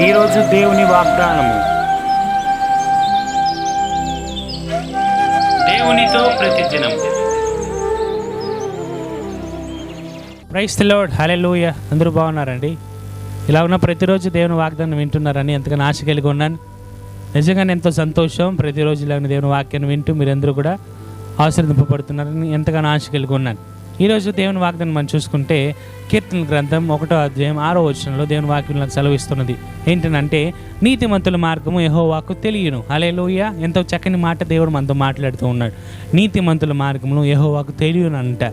ఈరోజు దేవుని వాగ్దానము. దేవునితో ప్రతిదినం. ప్రైస్ లార్డ్ హల్లెలూయ అందరూ బాగున్నారండి? ఇలా ఉన్న ప్రతిరోజు దేవుని వాగ్దానం వింటున్నారని ఎంతగానో ఆశ కలిగి ఉన్నాను. నిజంగానే ఎంతో సంతోషం. ప్రతిరోజు ఇలాగ దేవుని వాక్యాన్ని వింటూ మీరందరూ కూడా ఆశీర్వదింపబడుతున్నారని ఎంతగానో ఆశ కలిగి ఉన్నాను. ఈరోజు దేవుని వాగ్దానం మనం చూసుకుంటే కీర్తన గ్రంథం ఒకటో అధ్యాయం ఆరో వచనంలో దేవుని వాక్యం నాకు సెలవిస్తున్నది. ఏంటంటే నీతిమంతుల మార్గము యహోవాకు తెలియను. హల్లెలూయ. ఎంతో చక్కని మాట దేవుడు మనతో మాట్లాడుతూ ఉన్నాడు. నీతిమంతుల మార్గమును యహోవాకు తెలియను అంట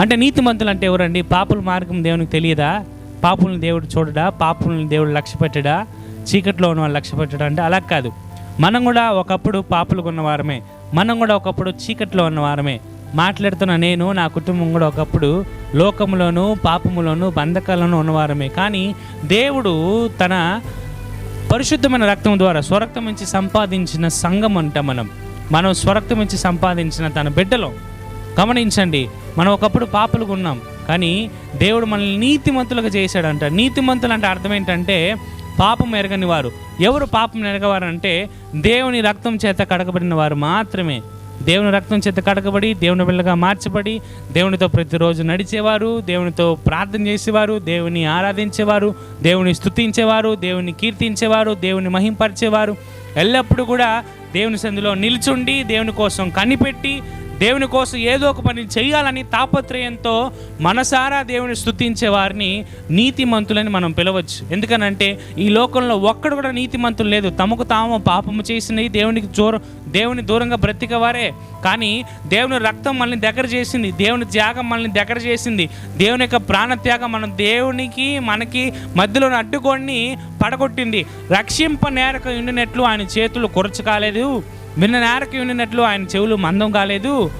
అంటే నీతిమంతులు అంటే ఎవరండి? పాపుల మార్గం దేవునికి తెలియదా? పాపులను దేవుడు చూడడా? పాపులను దేవుడు లక్ష్య పెట్టడా? చీకట్లో ఉన్న వాళ్ళు లక్ష్య పెట్టడా అంటే అలా కాదు. మనం కూడా ఒకప్పుడు పాపులుగా ఉన్నవారమే. మనం కూడా ఒకప్పుడు చీకట్లో ఉన్నవారమే. మాట్లాడుతున్న నేను నా కుటుంబం కూడా ఒకప్పుడు లోకములోను పాపములోను బంధకాలను ఉన్నవారమే. కానీ దేవుడు తన పరిశుద్ధమైన రక్తం ద్వారా స్వరక్తం నుంచి సంపాదించిన సంఘం అంట మనం. మనం స్వరక్తం నుంచి సంపాదించిన తన బిడ్డలో. గమనించండి మనం ఒకప్పుడు పాపలుగా ఉన్నాం. కానీ దేవుడు మనల్ని నీతిమంతులుగా చేశాడంట. నీతిమంతులు అంటే అర్థం ఏంటంటే పాపం ఎరగని వారు. ఎవరు పాపం ఎరగవారంటే దేవుని రక్తం చేత కడగబడిన వారు మాత్రమే. దేవుని రక్తం చేత కడగబడి దేవుని బిళ్ళగా మార్చబడి దేవునితో ప్రతిరోజు నడిచేవారు దేవునితో ప్రార్థన చేసేవారు దేవుని ఆరాధించేవారు దేవుని స్తుతించేవారు దేవుని కీర్తించేవారు దేవుని మహింపరిచేవారు. ఎల్లప్పుడూ కూడా దేవుని సందులో నిల్చుండి దేవుని కోసం కనిపెట్టి దేవుని కోసం ఏదో ఒక పని చేయాలని తాపత్రయంతో మనసారా దేవుని స్థుతించే వారిని నీతిమంతులని మనం పిలవచ్చు. ఎందుకనంటే ఈ లోకంలో ఒక్కడు కూడా నీతిమంతులు లేదు. తమకు తాము పాపము చేసినవి దేవునికి దూరం దేవుని దూరంగా బ్రతికవారే కానీ దేవుని రక్తం మనల్ని దగ్గర చేసింది దేవుని త్యాగం మనల్ని దగ్గర చేసింది. దేవుని యొక్క ప్రాణత్యాగం మనం దేవునికి మనకి మధ్యలో అడ్డుకొని పడగొట్టింది. రక్షింప నేరక ఉండినట్లు ఆయన చేతులు కొరచు కాలేదు. విన్న నేరకు ఉండినట్లు ఆయన చెవులు మందం కాలేదు.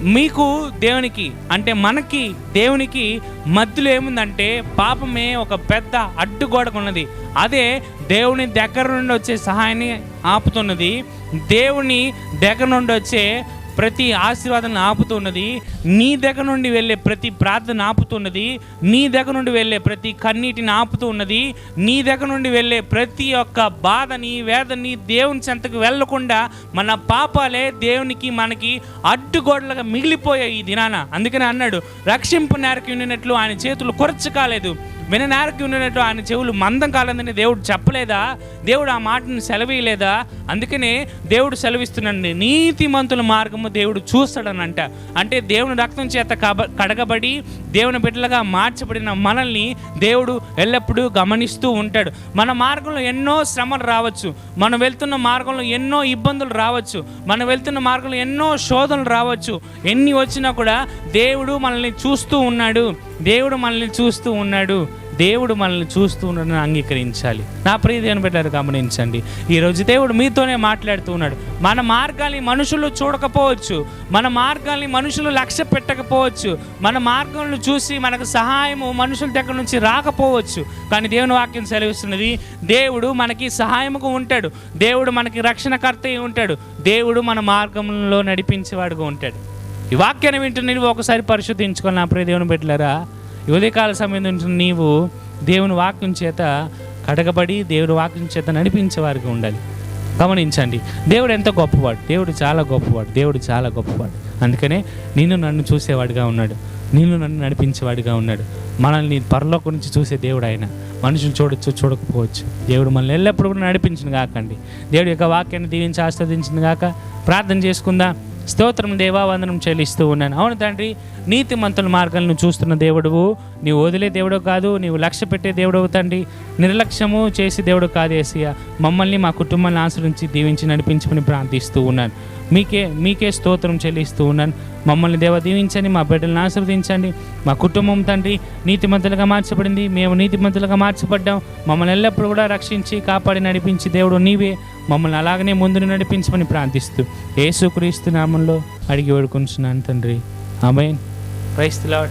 మీకు దేవునికి అంటే మనకి దేవునికి మధ్యలో ఏముందంటే పాపమే ఒక పెద్ద అడ్డుగోడకు ఉన్నది అదే దేవుని దగ్గర నుండి వచ్చే సహాయాన్ని ఆపుతున్నది. దేవుని దగ్గర నుండి వచ్చే ప్రతి ఆశీర్వాదాన్ని ఆపుతున్నది నీ దగ్గర నుండి వెళ్ళే ప్రతి ప్రార్థన ఆపుతున్నది నీ దగ్గర నుండి వెళ్ళే ప్రతి కన్నీటిని ఆపుతూ ఉన్నది. నీ దగ్గర నుండి వెళ్ళే ప్రతి ఒక్క బాధని వేదని దేవుని చెంతకు వెళ్ళకుండా మన పాపాలే దేవునికి మనకి అడ్డుగోడలుగా మిగిలిపోయాయి ఈ దినాన. అందుకని అన్నాడు రక్షింపు నేరకు ఉండినట్లు ఆయన చేతులు కొరచ కాలేదు. విననారకి ఉన్నట్టు ఆయన చెవులు మందం కాలేదని దేవుడు చెప్పలేదా? దేవుడు ఆ మాటను సెలవీయలేదా? అందుకనే దేవుడు సెలవిస్తున్నాడు నీతిమంతుల మార్గము దేవుడు చూస్తాడనంట. అంటే దేవుని రక్తం చేత కబ కడగబడి దేవుని బిడ్డలుగా మార్చబడిన మనల్ని దేవుడు ఎల్లప్పుడూ గమనిస్తూ ఉంటాడు. మన మార్గంలో ఎన్నో శ్రమలు రావచ్చు. మనం వెళ్తున్న మార్గంలో ఎన్నో ఇబ్బందులు రావచ్చు. మనం వెళ్తున్న మార్గంలో ఎన్నో శోధనలు రావచ్చు. ఎన్ని వచ్చినా కూడా దేవుడు మనల్ని చూస్తూ ఉన్నాడు. దేవుడు మనల్ని చూస్తూ ఉన్నాడు. దేవుడు మనల్ని చూస్తూ ఉండడం అంగీకరించాలి. నా ప్రియ దేవుని పెట్టారు గమనించండి. ఈరోజు దేవుడు మీతోనే మాట్లాడుతూ ఉన్నాడు. మన మార్గాల్ని మనుషులు చూడకపోవచ్చు. మన మార్గాల్ని మనుషులు లక్ష్య పెట్టకపోవచ్చు. మన మార్గంలో చూసి మనకు సహాయము మనుషుల దగ్గర నుంచి రాకపోవచ్చు. కానీ దేవుని వాక్యం సెలవిస్తున్నది దేవుడు మనకి సహాయముగా ఉంటాడు. దేవుడు మనకి రక్షణకర్త ఉంటాడు. దేవుడు మన మార్గంలో నడిపించేవాడుగా ఉంటాడు. ఈ వాక్యాన్ని వింటున్న ఒకసారి పరిశుద్ధించుకొని నా ప్రియ దేవుని పెట్టలేరా ఉదయకాల సమయం నుంచి నీవు దేవుని వాక్యం చేత కడగబడి దేవుని వాక్యం చేత నడిపించేవారికి ఉండాలి. గమనించండి. దేవుడు ఎంత గొప్పవాడు? దేవుడు చాలా గొప్పవాడు. దేవుడు చాలా గొప్పవాడు. అందుకనే నిన్ను నన్ను చూసేవాడిగా ఉన్నాడు. నిన్ను నన్ను నడిపించేవాడిగా ఉన్నాడు. మనల్ని పరలోక నుంచి చూసే దేవుడు ఆయన. మనుషులు చూడొచ్చు చూడకపోవచ్చు. దేవుడు మనల్ని ఎల్లప్పుడూ కూడా నడిపించిన కాకండి దేవుడి యొక్క వాక్యాన్ని దీవించి ఆస్వాదించిన కాక ప్రార్థన చేసుకుందా. స్తోత్రం దేవా వందనం చెల్లిస్తూ ఉన్నాను. అవును తండ్రి నీతిమంతుల మార్గాలను చూస్తున్న దేవుడువు. నీవు వదిలే దేవుడు కాదు నీవు లక్ష్య పెట్టే దేవుడవు తండ్రి. నిర్లక్ష్యము చేసి దేవుడు కాదేసియ మమ్మల్ని మా కుటుంబాన్ని ఆశ్రయించి దీవించి నడిపించమని ప్రార్థిస్తూ ఉన్నాను. మీకే మీకే స్తోత్రం చెల్లిస్తూ ఉన్నాను. మమ్మల్ని దేవ దీవించండి మా బిడ్డలను ఆశీర్వదించండి. మా కుటుంబం తండ్రి నీతిమంతులుగా మార్చబడింది. మేము నీతిమంతులుగా మార్చబడ్డాం. మమ్మల్ని ఎల్లప్పుడూ కూడా రక్షించి కాపాడి నడిపించి దేవుడు నీవే. మమ్మల్ని అలాగనే ముందుని నడిపించమని ప్రార్థిస్తూ ఏసుక్రీస్తు నామంలో అడిగి వేడుకుంటున్నాను తండ్రి. ఆమె క్రైస్తలాడ్.